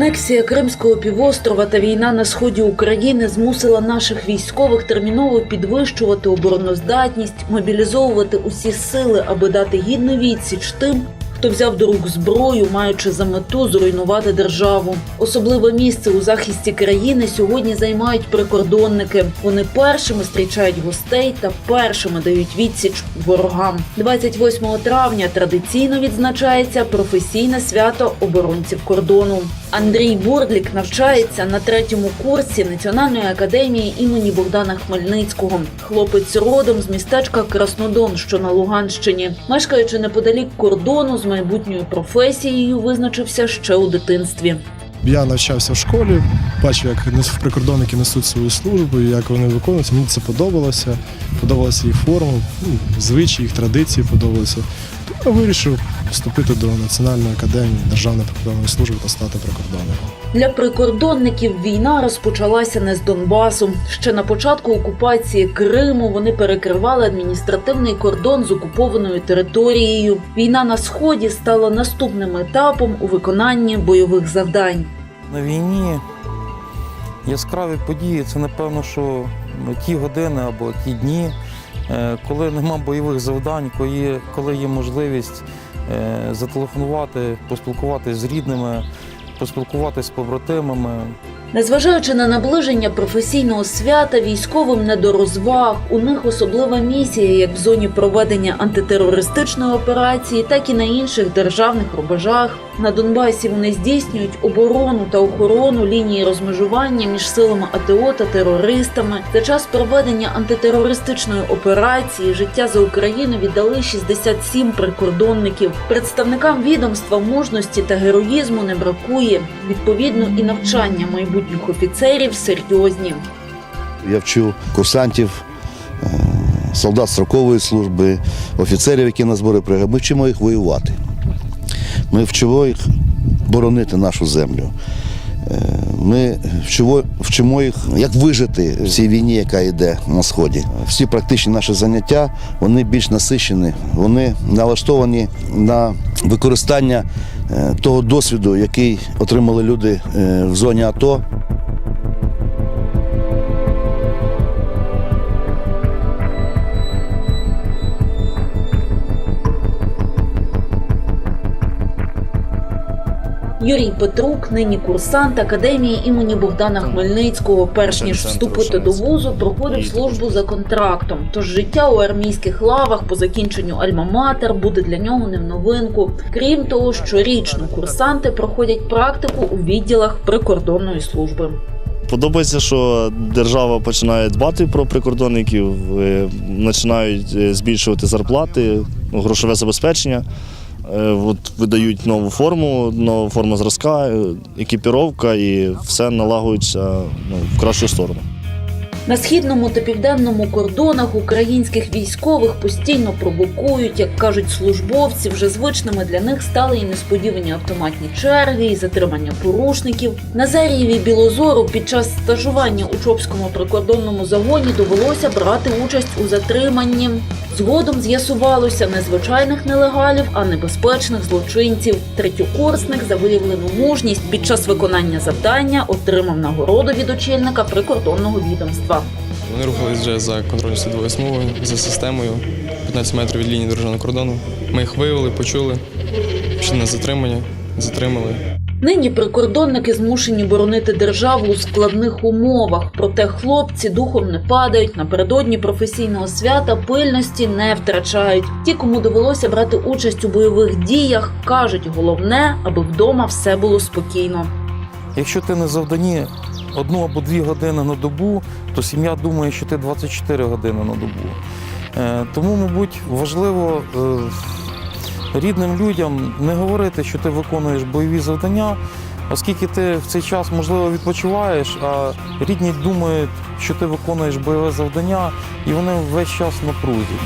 Анексія Кримського півострова та війна на сході України змусила наших військових терміново підвищувати обороноздатність, мобілізовувати усі сили, аби дати гідну відсіч тим, хто взяв до рук зброю, маючи за мету зруйнувати державу. Особливе місце у захисті країни сьогодні займають прикордонники. Вони першими зустрічають гостей та першими дають відсіч ворогам. 28 травня традиційно відзначається професійне свято оборонців кордону. Андрій Бурдлік навчається на третьому курсі Національної академії імені Богдана Хмельницького. Хлопець родом з містечка Краснодон, що на Луганщині. Мешкаючи неподалік кордону, з майбутньою професією визначився ще у дитинстві. Я навчався в школі, бачив, як прикордонники несуть свою службу, як вони виконуються. Мені це подобалося. Подобалася їх форма, ну, звичаї, їх традиції подобалися. Вирішив вступити до Національної академії Державної прикордонної служби та стати прикордонником. Для прикордонників війна розпочалася не з Донбасу. Ще на початку окупації Криму вони перекривали адміністративний кордон з окупованою територією. Війна на сході стала наступним етапом у виконанні бойових завдань. На війні яскраві події це напевно, що ті години або ті дні, коли нема бойових завдань, коли є, коли є можливість е, зателефонувати, поспілкуватися з рідними, поспілкуватися з побратимами. Незважаючи на наближення професійного свята, військовим не до розваг. У них особлива місія як в зоні проведення антитерористичної операції, так і на інших державних рубежах. На Донбасі вони здійснюють оборону та охорону лінії розмежування між силами АТО та терористами. За час проведення антитерористичної операції життя за Україну віддали 67 прикордонників. Представникам відомства мужності та героїзму не бракує. Відповідно, і навчання майбутніх офіцерів серйозні. Я вчу курсантів, е, солдат строкової служби, офіцерів, які на збори приїхали. Ми вчимо їх воювати. Ми вчимо їх боронити нашу землю. Е, Ми вчимо, їх, як вижити в цій війні, яка йде на сході. Всі практичні наші заняття вони більш насичені, вони налаштовані на використання е, того досвіду, який отримали люди е, в зоні АТО. Юрій Петрук, нині курсант академії імені Богдана Хмельницького. Перш ніж вступити до вузу, проходив службу за контрактом. Тож життя у армійських лавах по закінченню альма-матер буде для нього не в новинку. Крім того, щорічно курсанти проходять практику у відділах прикордонної служби. Подобається, що держава починає дбати про прикордонників, е, починають е, збільшувати зарплати, грошове забезпечення. Е, От видають нову форму, нова форма зразка, е, екіпіровка і все налагодиться ну, в кращу сторону. На східному та південному кордонах українських військових постійно провокують, як кажуть службовці, вже звичними для них стали і несподівані автоматні черги, і затримання порушників. Назарієві Білозору під час стажування у Чопському прикордонному загоні довелося брати участь у затриманні. Згодом з'ясувалося не звичайних нелегалів, а небезпечних злочинців. Третьокурсник за виявлену мужність під час виконання завдання отримав нагороду від очільника прикордонного відомства. Вони рухались вже за контроль слідовою смугою, за системою 15 метрів від лінії державного кордону. Ми їх виявили, почули, пішли на затримання, затримали. Нині прикордонники змушені боронити державу у складних умовах. Проте хлопці духом не падають. Напередодні професійного свята пильності не втрачають. Ті, кому довелося брати участь у бойових діях, кажуть, головне, аби вдома все було спокійно. Якщо ти на завданні одну або дві години на добу, то сім'я думає, що ти 24 години на добу. Е, Тому, мабуть, важливо е, рідним людям не говорити, що ти виконуєш бойові завдання, оскільки ти в цей час, можливо, відпочиваєш, а рідні думають, що ти виконуєш бойове завдання, і вони весь час напрузі.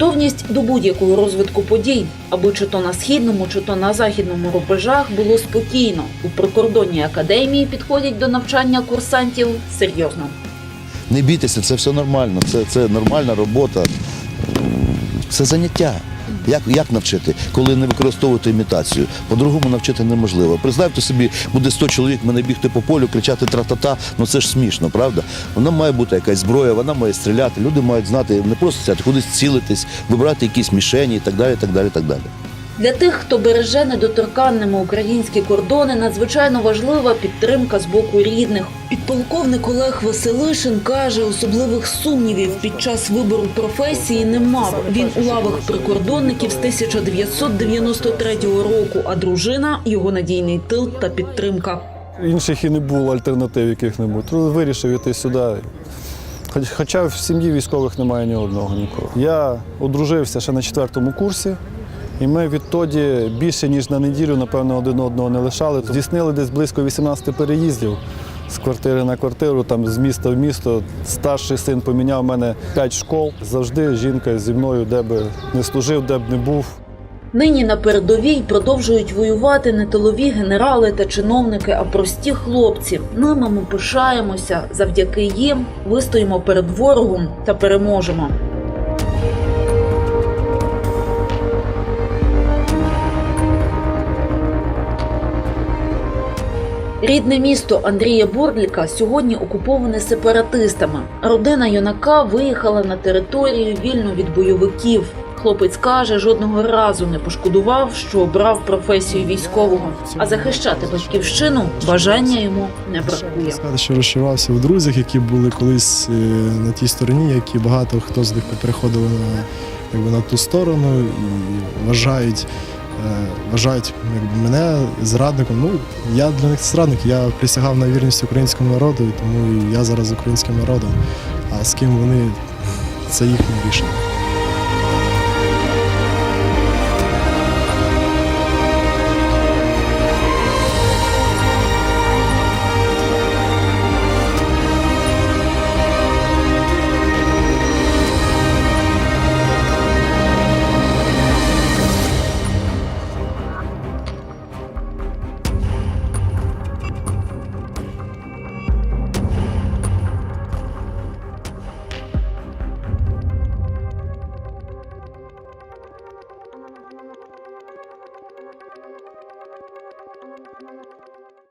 Готовність до будь-якого розвитку подій, аби чи то на східному, чи то на західному рубежах було спокійно. У прикордонній академії підходять до навчання курсантів серйозно. Не бійтеся, це все нормально, це, це нормальна робота. Це заняття. Як, як навчити, коли не використовувати імітацію? По-другому навчити неможливо. Представте собі, буде 100 чоловік мене бігти по полю, кричати тра-та-та, ну це ж смішно, правда? Вона має бути якась зброя, вона має стріляти. Люди мають знати не просто сяти, кудись цілитись, вибрати якісь мішені і так далі. так далі, так далі. Для тих, хто береже недоторканними українські кордони, надзвичайно важлива підтримка з боку рідних. Підполковник Олег Василишин каже, особливих сумнівів під час вибору професії не мав. Він у лавах прикордонників з 1993 року, а дружина його надійний тил та підтримка. Інших і не було альтернатив яких-небудь. Тому вирішив іти сюди. Хоч- Хоча в сім'ї військових немає ні одного нікого. Я одружився ще на четвертому курсі, і ми відтоді більше ніж на неділю, напевно, один одного не лишали. Здійснили десь близько 18 переїздів з квартири на квартиру, там з міста в місто. Старший син поміняв мене 5 школ. Завжди жінка зі мною, де би не служив, де б не був. Нині на передовій продовжують воювати не тилові генерали та чиновники, а прості хлопці. Ними ми пишаємося. Завдяки їм вистоїмо перед ворогом та переможемо. Рідне місто Андрія Бордліка сьогодні окуповане сепаратистами. Родина юнака виїхала на територію вільно від бойовиків. Хлопець каже, жодного разу не пошкодував, що обрав професію військового. А захищати батьківщину бажання йому не бракує. Сказати, що розчарувався у друзях, які були колись е, на тій стороні, які багато хто з них переходили на, якби, на ту сторону і вважають, вважають якби, мене зрадником. Ну, я для них зрадник, я присягав на вірність українському народу, тому я зараз українським народом. А з ким вони це їхнє рішення.